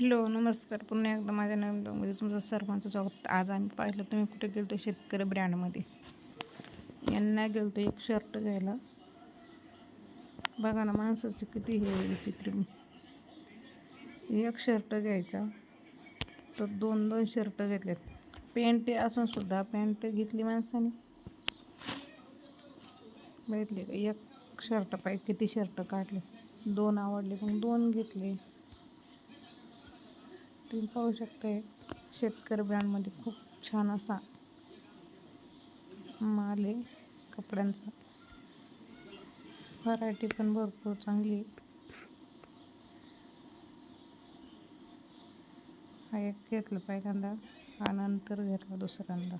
Hello नमस्कार. पुन्हा एकदा माझ्या नवीन ब्लॉगमध्ये तुमचं सर्वांचं स्वागत. आज आम्ही पाहिलं तुम्ही कुठे गेलतो शेतकरी ब्रँडमध्ये? यांना गेलतो एक शर्ट घ्यायला. बघा ना माणसाचं किती हे विचित्र. एक शर्ट घ्यायचा. तर दोन दोन शर्ट घेतलेत. पॅन्ट असून सुद्धा पॅन्ट घेतली माणसाने. बघितले का? एक शर्ट पाहिजे किती शर्ट काढले? दोन आवडले पण दोन घेतले. तुम्ही पाहू शकताय शेतकरी ब्रँडमध्ये खूप छान असा माल आहे कपड्यांचा. व्हरायटी पण भरपूर चांगली आहे. हा एक घेतला पहिल्यांदा हा नंतर घेतला दुसऱ्यांदा.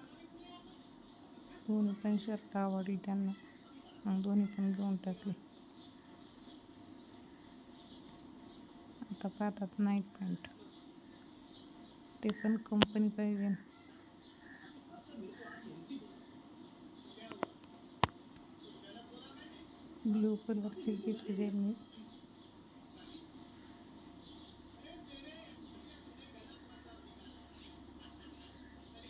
दोन्ही पण शर्ट आवडली त्यांना. मग दोन्ही पण घेऊन टाकले. आता पाहतात नाईट पॅन्ट ते पण कंपनी पाहिजे. ब्लू कलरची घेतली मी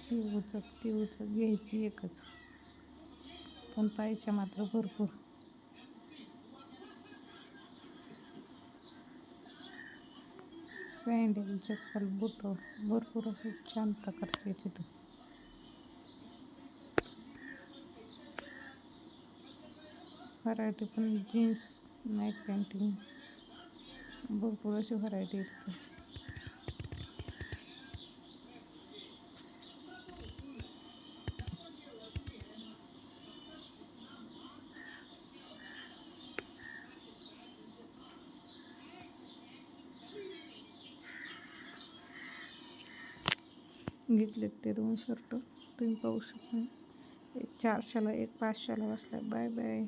ही उचक ती उचक घ्यायची एकच. पण पाहिजे मात्र भरपूर. सँडल चप्पल बुट भरपूर असे छान प्रकारचे तिथं व्हरायटी पण जीन्स नाईट पॅन्टिंग भरपूर अशी व्हरायटी आहे तिथं घेतलेत ते दोन शर्ट. तुम्ही पाहू शकता. एक चारशेला एक पाचशेला बसला बाय बाय.